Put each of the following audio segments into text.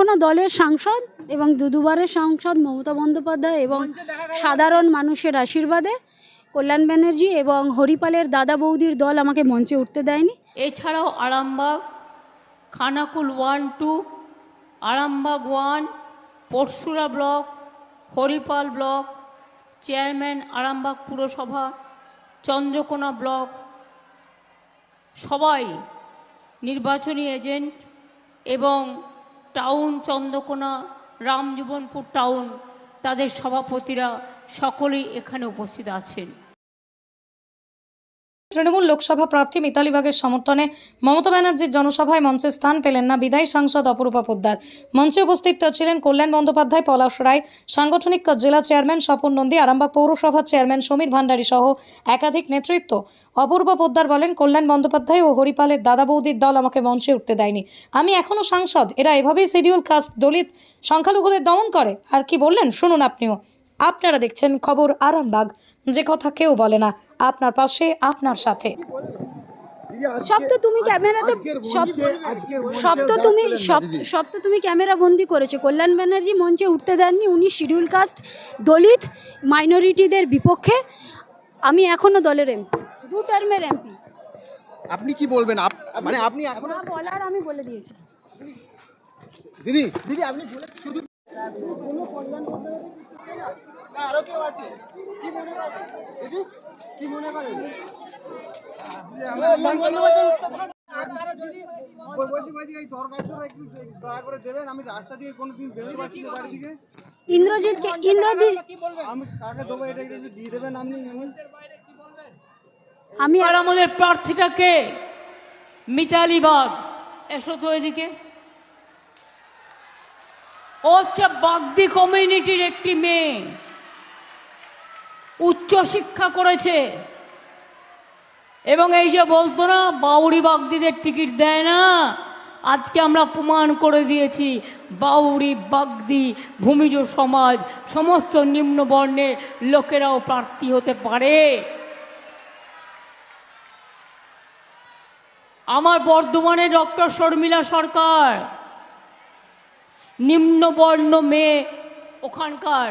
এখনও দলের সাংসদ এবং দু দুবারের সাংসদ মমতা বন্দ্যোপাধ্যায় এবং সাধারণ মানুষের আশীর্বাদে কল্যাণ ব্যানার্জি এবং হরিপালের দাদা বৌদির দল আমাকে মঞ্চে উঠতে দেয়নি। এছাড়াও Arambagh, Khanakul one two, Arambagh one, Pursura block, Haripal block, chairman Arambagh পুরসভা, চন্দ্রকোনা ব্লক, সবাই নির্বাচনী এজেন্ট এবং টাউন চন্দ্রকোনা রামজীবনপুর টাউন তাদের সভাপতিরা সকলেই এখানে উপস্থিত আছেন। তৃণমূল লোকসভা প্রার্থী মিতালি বাগের সমর্থনে মমতা ব্যানার্জির জনসভায় মঞ্চে স্থান পেলেন না বিদায়ী সাংসদ অপরূপা পোদ্দার। মঞ্চে উপস্থিত ছিলেন কল্যাণ বন্দ্যোপাধ্যায়, পলাশ রায়, সাংগঠনিক জেলা চেয়ারম্যান স্বপন নন্দী, আরামবাগ পৌরসভা চেয়ারম্যান সমীর ভান্ডারী সহ একাধিক নেতৃত্ব। অপূর্ব পোদ্দার বলেন, কল্যাণ বন্দ্যোপাধ্যায় ও হরিপালের দাদা বৌদির দল আমাকে মঞ্চে উঠতে দেয়নি। আমি এখনও সাংসদ, এরা এভাবেই শিডিউল কাস্ট, দলিত, সংখ্যালঘুদের দমন করে। আর কি বললেন, শুনুন আপনিও। আপনারা দেখছেন খবর আরামবাগ। যে কথা কেউ বলে না। আপনার পাশে আপনার সাথে। সব তো তুমি ক্যামেরাতে সব সব তো তুমি সব সব তো তুমি ক্যামেরা বন্দি করেছ। কল্যাণ ব্যানার্জি মঞ্চে উঠতে দেননি উনি শিডিউল কাস্ট দলিত মাইনরিটিদের বিপক্ষে। আমি এখনও দলের এমপি দু টার্মের এমপি আপনি কি বলবেন? মানে আপনি এখন বলার আমি বলে দিয়েছি। দিদি দিদি আপনি শুধু না, আরও কেউ আছে? কি মনে করেন? দিদি কি মনে করেন? বলছি বলছি এই দরখাস্তটা একটু দয়া করে দেবেন। আমি রাস্তা দিয়ে কোনোদিন বেরোতে পারছি না বাড়ি থেকে ইন্দ্রজিৎকে ইন্দ্রজিৎ আমি কাকে দেবো এটা একটু দিয়ে দেবেন আপনি আমি আমি আর আমাদের প্রার্থীটাকে মিতালি বাগ এসো তো এদিকে। ও হচ্ছে বাগদি কমিউনিটির একটি মেয়ে। উচ্চ শিক্ষা করেছে। এবং এই যে বলতো না বাউরি বাগদিদের টিকিট দেয় না, আজকে আমরা প্রমাণ করে দিয়েছি বাউরি বাগদি ভূমিজ সমাজ, সমস্ত নিম্ন বর্ণের লোকেরাও প্রার্থী হতে পারে। আমার বর্ধমানে ডক্টর শর্মিলা সরকার নিম্নবর্ণ মেয়ে ওখানকার।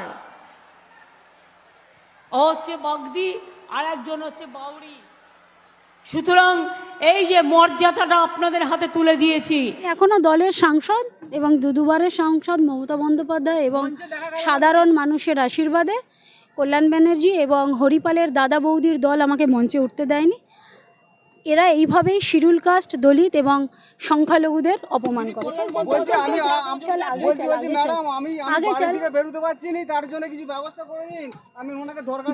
ও হচ্ছে বাগদি আর একজন হচ্ছে বাউরি সুতরাং এই যে মর্যাদাটা আপনাদের হাতে তুলে দিয়েছি। এখনও দলের সাংসদ এবং দুদুবারের সাংসদ মমতা বন্দ্যোপাধ্যায় এবং সাধারণ মানুষের আশীর্বাদে কল্যাণ ব্যানার্জি এবং হরিপালের দাদা বৌদির দল আমাকে মঞ্চে উঠতে দেয়নি। এরা এইভাবেই শিডিউল কাস্ট দলিত এবং সংখ্যালঘুদের অপমান করে।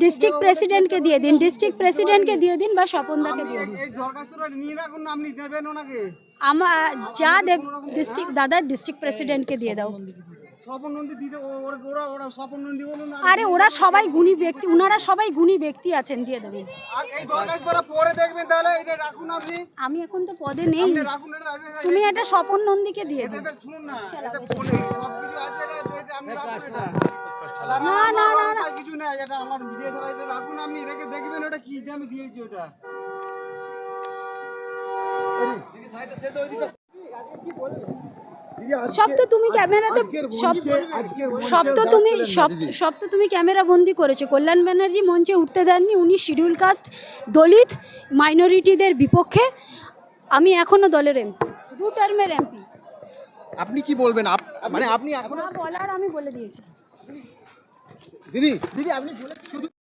ডিস্ট্রিক্ট প্রেসিডেন্টকে দিয়ে দিন ডিস্ট্রিক্ট প্রেসিডেন্টকে দিয়ে দিন বা স্বপনদাকে দিয়ে দিন। আমার যা দেব ডিস্ট্রিক্ট দাদা ডিস্ট্রিক্ট প্রেসিডেন্টকে দিয়ে দাও। স্বপন নন্দী দিতে ও- ওরা ওরা ওরা স্বপন নন্দী বলুন আরে ওরা সবাই গুণী ব্যক্তি ওনারা সবাই গুণী ব্যক্তি আছেন দিয়ে দেবেন। আর এই দরখাস্তটা পরে দেখবেন তাহলে এটা রাখুন আপনি। আমি এখন তো পদে নেই। রাখুন এটা এটা- তুমি এটা স্বপন নন্দীকে দিয়ে দিও এটা শুনুন না এটা ফোনে সব কিছু আছে এটা না, না, না, না। আর কিছু না এটা আমার ভিডিও ছাড়া এটা রাখুন আপনি রেখে দেখবেন ওটা কি দিয়ে আমি দিয়েছি ওটা। সব তো তুমি ক্যামেরাতে সব সব তো তুমি সব সব তো তুমি ক্যামেরা বন্দি করেছ। কল্যাণ ব্যানার্জি মঞ্চে উঠতে দেননি উনি শিডিউল কাস্ট দলিত মাইনরিটিদের বিপক্ষে। আমি এখনও দলের এমপি দু টার্মের এমপি। আপনি কি বলবেন? মানে আপনি এখন বলার আমি বলে দিয়েছি। দিদি দিদি আপনি শুধু